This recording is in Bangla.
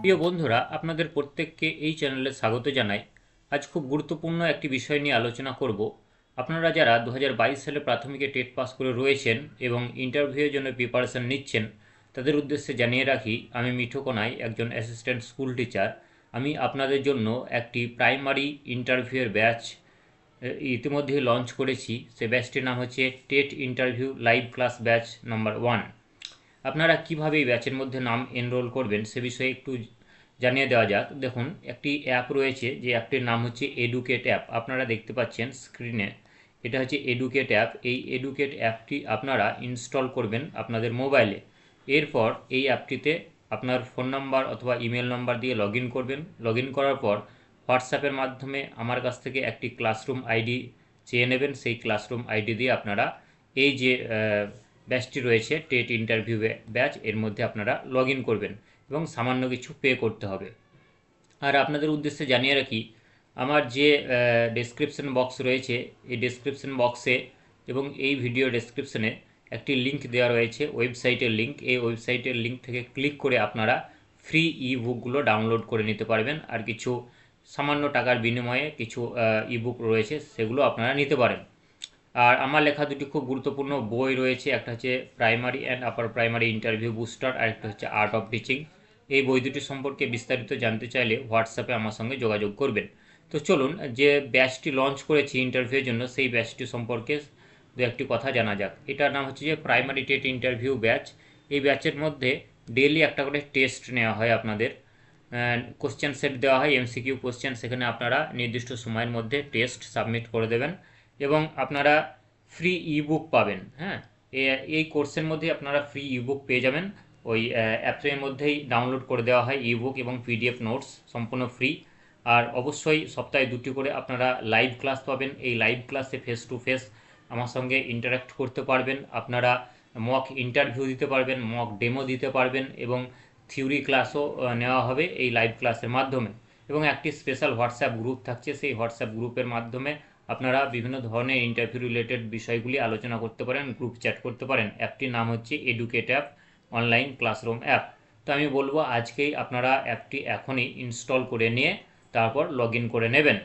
প্রিয় বন্ধুরা, আপনাদের প্রত্যেককে এই চ্যানেলে স্বাগত জানাই। আজ খুব গুরুত্বপূর্ণ একটি বিষয় নিয়ে আলোচনা করব। আপনারা যারা দু হাজার বাইশ সালে প্রাথমিকে টেট পাস করে রয়েছেন এবং ইন্টারভিউয়ের জন্য প্রিপারেশন নিচ্ছেন, তাদের উদ্দেশ্যে জানিয়ে রাখি, আমি মিঠু কোনাই, একজন অ্যাসিস্ট্যান্ট স্কুল টিচার। আমি আপনাদের জন্য একটি প্রাইমারি ইন্টারভিউয়ের ব্যাচ ইতিমধ্যে লঞ্চ করেছি। সে ব্যাচটির নাম হচ্ছে TET interview live class batch number one আপনারা কীভাবে এই ব্যাচের মধ্যে নাম এনরোল করবেন সে বিষয়ে একটু জানিয়ে দেওয়া যাক। দেখুন, একটি অ্যাপ রয়েছে যে অ্যাপটির নাম হচ্ছে এডুকেট অ্যাপ আপনারা দেখতে পাচ্ছেন স্ক্রিনে এটা হচ্ছে এডুকেট অ্যাপ এই এডুকেট অ্যাপটি আপনারা ইনস্টল করবেন আপনাদের মোবাইলে এরপর এই অ্যাপটিতে আপনার ফোন নাম্বার অথবা ইমেল নাম্বার দিয়ে লগ করবেন। লগ করার পর হোয়াটসঅ্যাপের মাধ্যমে আমার কাছ থেকে একটি ক্লাসরুম আইডি চেয়ে নেবেন। সেই ক্লাসরুম আইডি দিয়ে আপনারা এই যে ব্যাচটি রয়েছে, টেট ইন্টারভিউ ব্যাচ, এর মধ্যে আপনারা লগ করবেন এবং সামান্য কিছু পে করতে হবে। আর আপনাদের উদ্দেশ্যে জানিয়ে রাখি, আমার যে ডেসক্রিপশন বক্স রয়েছে, এই ডেসক্রিপশন বক্সে এবং এই ভিডিও ডেসক্রিপশনে একটি লিংক দেওয়া রয়েছে ওয়েবসাইটের লিংক এই ওয়েবসাইটের লিংক থেকে ক্লিক করে আপনারা ফ্রি ই বুকগুলো ডাউনলোড করে নিতে পারবেন। আর কিছু সামান্য টাকার বিনিময়ে কিছু ই বুক রয়েছে, সেগুলো আপনারা নিতে পারেন। আর আমার লেখা দুটি খুব গুরুত্বপূর্ণ বই রয়েছে, একটা হচ্ছে primary and upper primary interview booster আর একটা হচ্ছে আর্ট অফ টিচিং এই বই দুটি সম্পর্কে বিস্তারিত জানতে চাইলে হোয়াটসঅ্যাপে আমার সঙ্গে যোগাযোগ করবেন। তো চলুন, যে ব্যাচটি লঞ্চ করেছি ইন্টারভিউয়ের জন্য, সেই ব্যাচটি সম্পর্কে দু একটি কথা জানা যাক। এটার নাম হচ্ছে যে প্রাইমারি টেট ইন্টারভিউ ব্যাচ এই ব্যাচের মধ্যে ডেলি একটা করে টেস্ট নেওয়া হয় আপনাদের। কোশ্চেন সেট দেওয়া হয় এমসিকিউ কোশ্চেন সেখানে আপনারা নির্দিষ্ট সময়ের মধ্যে টেস্ট সাবমিট করে দেবেন এবং আপনারা ফ্রি ই বুক পাবেন হ্যাঁ? এই কোর্সের মধ্যে আপনারা ফ্রি ই বুক পেয়ে যাবেন। ওই অ্যাপসের মধ্যেই ডাউনলোড করে দেওয়া হয় ই বুক এবং পিডিএফ নোটস সম্পূর্ণ ফ্রি আর অবশ্যই সপ্তাহে দুটি করে আপনারা লাইভ ক্লাস পাবেন। এই লাইভ ক্লাসে ফেস টু ফেস আমার সঙ্গে ইন্টারাক্ট করতে পারবেন। আপনারা মক ইন্টারভিউ দিতে পারবেন মক ডেমো দিতে পারবেন এবং থিওরি ক্লাসও নেওয়া হবে এই লাইভ ক্লাসের মাধ্যমে। এবং একটি স্পেশাল হোয়াটসঅ্যাপ গ্রুপ থাকছে, সেই হোয়াটসঅ্যাপ গ্রুপের মাধ্যমে আপনারা বিভিন্ন ধরনের ইন্টারভিউ রিলেটেড বিষয়গুলি আলোচনা করতে পারেন গ্রুপ চ্যাট করতে পারেন। অ্যাপটির নাম হচ্ছে Educate app online classroom app তো আমি বলব, আজকেই আপনারা অ্যাপটি এখনই ইনস্টল করে নিয়ে তারপর লগ করে নেবেন।